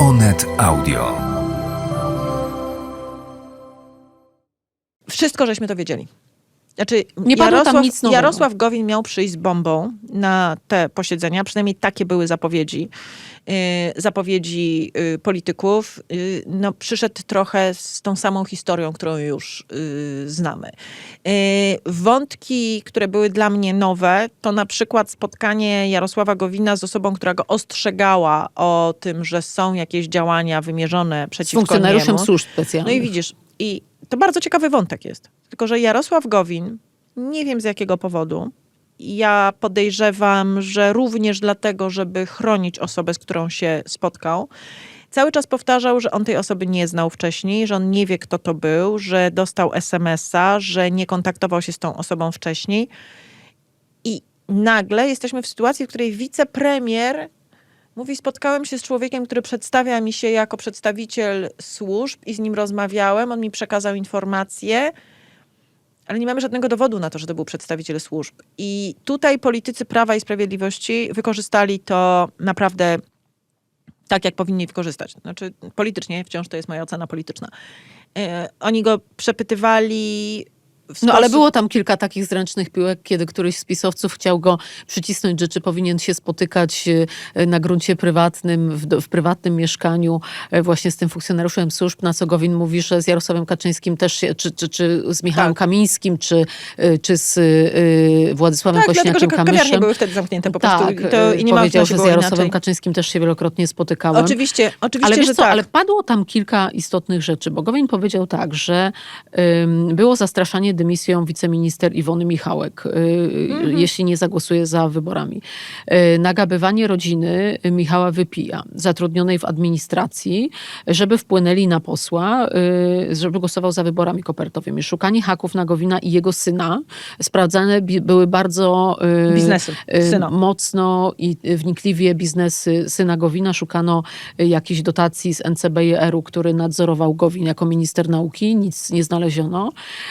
Onet Audio. Wszystko żeśmy to wiedzieli. Znaczy, Nie padło tam Jarosław, nic nowego. Jarosław Gowin miał przyjść z bombą na te posiedzenia, przynajmniej takie były zapowiedzi, yy, zapowiedzi yy, polityków. Yy, no, przyszedł trochę z tą samą historią, którą już yy, znamy. Yy, wątki, które były dla mnie nowe, to na przykład spotkanie Jarosława Gowina z osobą, która go ostrzegała o tym, że są jakieś działania wymierzone Z przeciwko funkcjonariuszem niemu. służb No specjalnych. i widzisz, i to bardzo ciekawy wątek jest. Tylko, że Jarosław Gowin, nie wiem z jakiego powodu, ja podejrzewam, że również dlatego, żeby chronić osobę, z którą się spotkał, cały czas powtarzał, że on tej osoby nie znał wcześniej, że on nie wie, kto to był, że dostał SMS-a, że nie kontaktował się z tą osobą wcześniej. I nagle jesteśmy w sytuacji, w której wicepremier mówi: Spotkałem się z człowiekiem, który przedstawia mi się jako przedstawiciel służb i z nim rozmawiałem. On mi przekazał informacje, ale nie mamy żadnego dowodu na to, że to był przedstawiciel służb. I tutaj politycy Prawa i Sprawiedliwości wykorzystali to naprawdę tak, jak powinni wykorzystać. Znaczy, politycznie, wciąż to jest moja ocena polityczna. E, oni go przepytywali. W No ale sposób- było tam kilka takich zręcznych piłek, kiedy któryś z pisowców chciał go przycisnąć, że czy powinien się spotykać e, na gruncie prywatnym, w, w prywatnym mieszkaniu e, właśnie z tym funkcjonariuszem służb, na co Gowin mówi, że z Jarosławem Kaczyńskim też się, czy, czy, czy z Michałem Tak. Kamińskim, czy, czy z e, Władysławem Tak, Kośniakiem-Kamyszem. kawiarnie były wtedy zamknięte po prostu. Tak, I, to, i nie powiedział, że z Jarosławem inaczej. Kaczyńskim też się wielokrotnie spotykałem. Oczywiście, oczywiście, Ale że co, tak. ale padło tam kilka istotnych rzeczy, bo Gowin powiedział tak, że ym, było zastraszanie dymisją wiceminister Iwony Michałek, y, Mhm. jeśli nie zagłosuje za wyborami. Y, nagabywanie rodziny Michała Wypija, zatrudnionej w administracji, żeby wpłynęli na posła, y, żeby głosował za wyborami kopertowymi. Szukanie haków na Gowina i jego syna. Sprawdzane były bardzo y, Biznesy y, syna. mocno i wnikliwie biznesy syna Gowina. Szukano y, jakichś dotacji z NCBR-u, który nadzorował Gowin jako minister nauki. Nic nie znaleziono.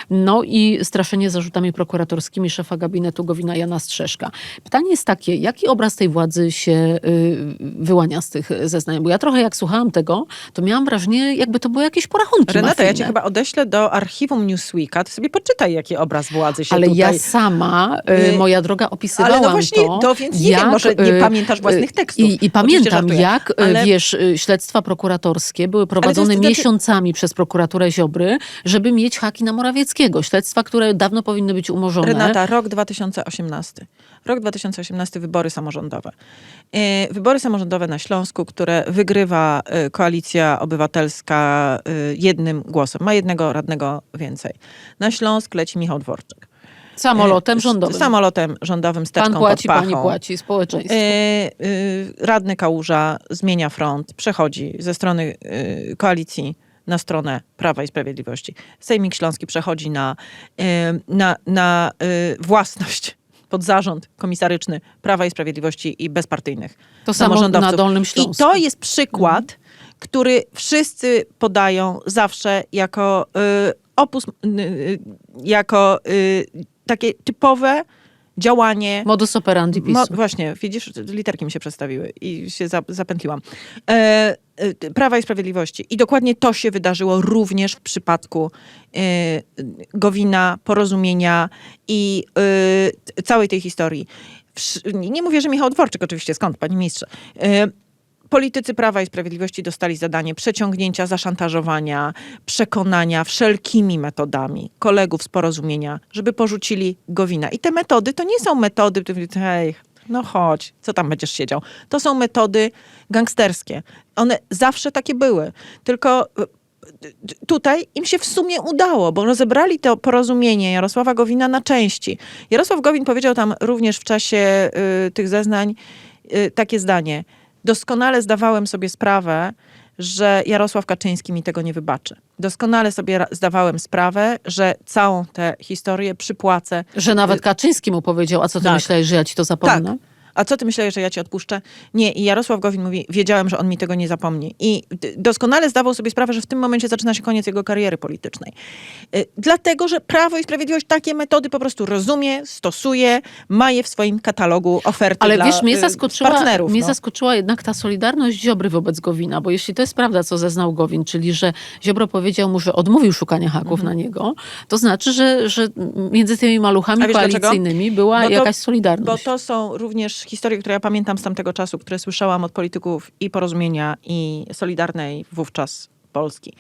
No i straszenie zarzutami prokuratorskimi szefa gabinetu Gowina Jana Strzeszka. Pytanie jest takie, jaki obraz tej władzy się y, wyłania z tych zeznań? Bo ja trochę jak słuchałam tego, to miałam wrażenie, jakby to były jakieś porachunki Renata, ja cię mafijne. chyba odeślę do archiwum Newsweeka. Ty sobie poczytaj, jaki obraz władzy się Ale tutaj... ja sama, y, Y, moja droga, opisywałam ale no właśnie, to. to więc nie wiem, może nie y, pamiętasz własnych tekstów. I, i pamiętam, jak, Ale- wiesz, śledztwa prokuratorskie były prowadzone znaczy- miesiącami przez prokuraturę Ziobry, żeby mieć haki na Morawieckiego. Śledztwa, które dawno powinny być umorzone. Renata, rok 2018. Rok 2018, wybory samorządowe. E, Wybory samorządowe na Śląsku, które wygrywa e, Koalicja Obywatelska e, jednym głosem. Ma jednego radnego więcej. Na Śląsk leci Michał Dworczyk. Samolotem rządowym. Samolotem rządowym z teczką Pan płaci, pod pachą. pani płaci, społeczeństwo. Radny Kałuża zmienia front, przechodzi ze strony koalicji na stronę Prawa i Sprawiedliwości. Sejmik Śląski przechodzi na, na, na e, własność pod zarząd komisaryczny Prawa i Sprawiedliwości i bezpartyjnych To samo na Dolnym I Śląsku. to jest przykład, który wszyscy podają zawsze jako y, opus, y, y, jako y, takie typowe działanie Modus operandi PiSu. Mo, właśnie, widzisz, literki mi się przestawiły i się za, zapętliłam. E, e, Prawa i Sprawiedliwości. I dokładnie to się wydarzyło również w przypadku e, Gowina, porozumienia i e, całej tej historii. Nie mówię, że Michał Dworczyk, oczywiście, skąd, panie ministrze. E, Politycy Prawa i Sprawiedliwości dostali zadanie przeciągnięcia, zaszantażowania, przekonania wszelkimi metodami kolegów z porozumienia, żeby porzucili Gowina. I te metody to nie są metody, hej, no chodź, co tam będziesz siedział. To są metody gangsterskie. One zawsze takie były. Tylko y, tutaj im się w sumie udało, bo rozebrali to porozumienie Jarosława Gowina na części. Jarosław Gowin powiedział tam również w czasie y, tych zeznań y, takie zdanie. Doskonale zdawałem sobie sprawę, że Jarosław Kaczyński mi tego nie wybaczy. Doskonale sobie zdawałem sprawę, że całą tę historię przypłacę Że nawet Kaczyński mu powiedział, a co ty Tak. myślałeś, że ja ci to zapomnę? tak. A co ty myślałeś, że ja ci odpuszczę? Nie. I Jarosław Gowin mówi, wiedziałem, że on mi tego nie zapomni. I doskonale zdawał sobie sprawę, że w tym momencie zaczyna się koniec jego kariery politycznej. Y, Dlatego, że Prawo i Sprawiedliwość takie metody po prostu rozumie, stosuje, ma je w swoim katalogu oferty Ale dla wiesz, mnie y, zaskoczyła, partnerów. mnie no. zaskoczyła jednak ta solidarność Ziobry wobec Gowina, bo jeśli to jest prawda, co zeznał Gowin, czyli że Ziobro powiedział mu, że odmówił szukania haków na niego, to znaczy, że, że między tymi maluchami Mhm. Wiesz dlaczego? koalicyjnymi była Bo to- jakaś solidarność. Bo to są również historie, które ja pamiętam z tamtego czasu, które słyszałam od polityków i Porozumienia, i Solidarnej wówczas Polski.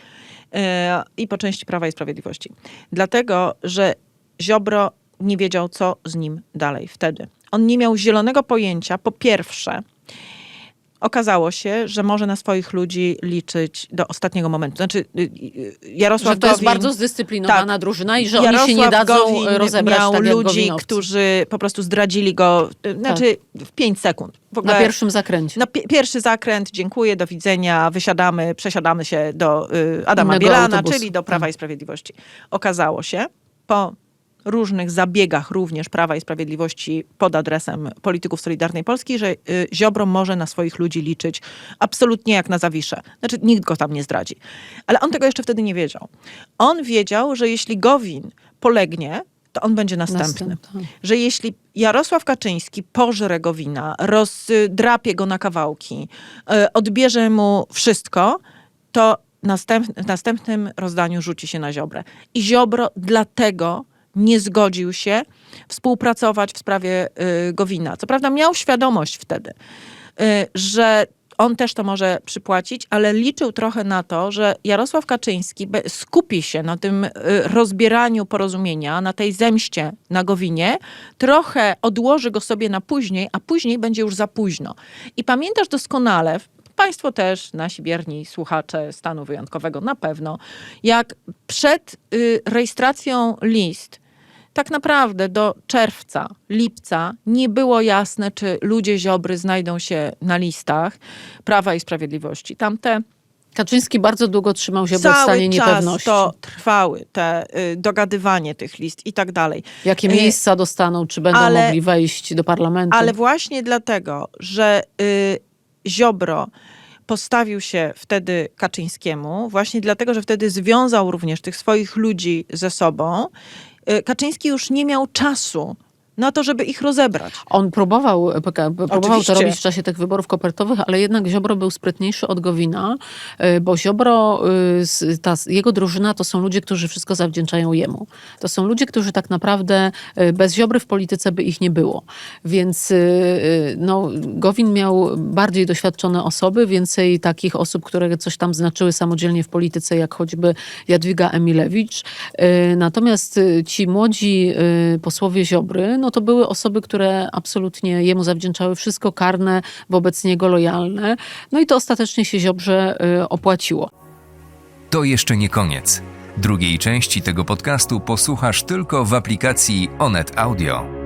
E, I po części Prawa i Sprawiedliwości. Dlatego, że Ziobro nie wiedział, co z nim dalej wtedy. On nie miał zielonego pojęcia, po pierwsze, okazało się, że może na swoich ludzi liczyć do ostatniego momentu. Znaczy, y, y, Jarosław że to jest Gowin- bardzo zdyscyplinowana Tak. drużyna i że oni się nie Jarosław dadzą Gowin rozebrać miał tak ludzi, którzy po prostu zdradzili go, y, znaczy w 5 sekund. W ogóle Na pierwszym zakręcie. na pi- pierwszy zakręt, dziękuję, do widzenia, wysiadamy, przesiadamy się do y, Adama Innego Bielana, autobusu. czyli do Prawa i Sprawiedliwości. Okazało się po różnych zabiegach również Prawa i Sprawiedliwości pod adresem polityków Solidarnej Polski, że y, Ziobro może na swoich ludzi liczyć absolutnie jak na Zawiszę. Znaczy nikt go tam nie zdradzi. Ale on tego jeszcze wtedy nie wiedział. On wiedział, że jeśli Gowin polegnie, to on będzie następny. Następny. Że jeśli Jarosław Kaczyński pożre Gowina, rozdrapie go na kawałki, y, odbierze mu wszystko, to następ, w następnym rozdaniu rzuci się na Ziobrę. I Ziobro dlatego nie zgodził się współpracować w sprawie y, Gowina. Co prawda miał świadomość wtedy, y, że on też to może przypłacić, ale liczył trochę na to, że Jarosław Kaczyński skupi się na tym y, rozbieraniu porozumienia, na tej zemście na Gowinie, trochę odłoży go sobie na później, a później będzie już za późno. I pamiętasz doskonale, Państwo też, nasi bierni słuchacze stanu wyjątkowego na pewno, jak przed y, rejestracją list tak naprawdę do czerwca, lipca nie było jasne, czy ludzie Ziobry znajdą się na listach Prawa i Sprawiedliwości. Tamte Kaczyński bardzo długo trzymał się w stanie niepewności. to trwały, te y, dogadywanie tych list i tak dalej. Jakie Y, miejsca dostaną, czy będą ale- mogli wejść do parlamentu. Ale właśnie dlatego, że y, Ziobro postawił się wtedy Kaczyńskiemu, właśnie dlatego, że wtedy związał również tych swoich ludzi ze sobą, y, Kaczyński już nie miał czasu na to, żeby ich rozebrać. On próbował, PK, próbował Oczywiście. to robić w czasie tych wyborów kopertowych, ale jednak Ziobro był sprytniejszy od Gowina, y, bo Ziobro, z- ta, jego drużyna to są ludzie, którzy wszystko zawdzięczają jemu. To są ludzie, którzy tak naprawdę bez Ziobry w polityce by ich nie było. Więc no, Gowin miał bardziej doświadczone osoby, więcej takich osób, które coś tam znaczyły samodzielnie w polityce, jak choćby Jadwiga Emilewicz. Natomiast ci młodzi posłowie Ziobry, no to były osoby, które absolutnie jemu zawdzięczały wszystko, karne, wobec niego lojalne. No i to ostatecznie się Ziobrze y, opłaciło. To jeszcze nie koniec. Drugiej części tego podcastu posłuchasz tylko w aplikacji Onet Audio.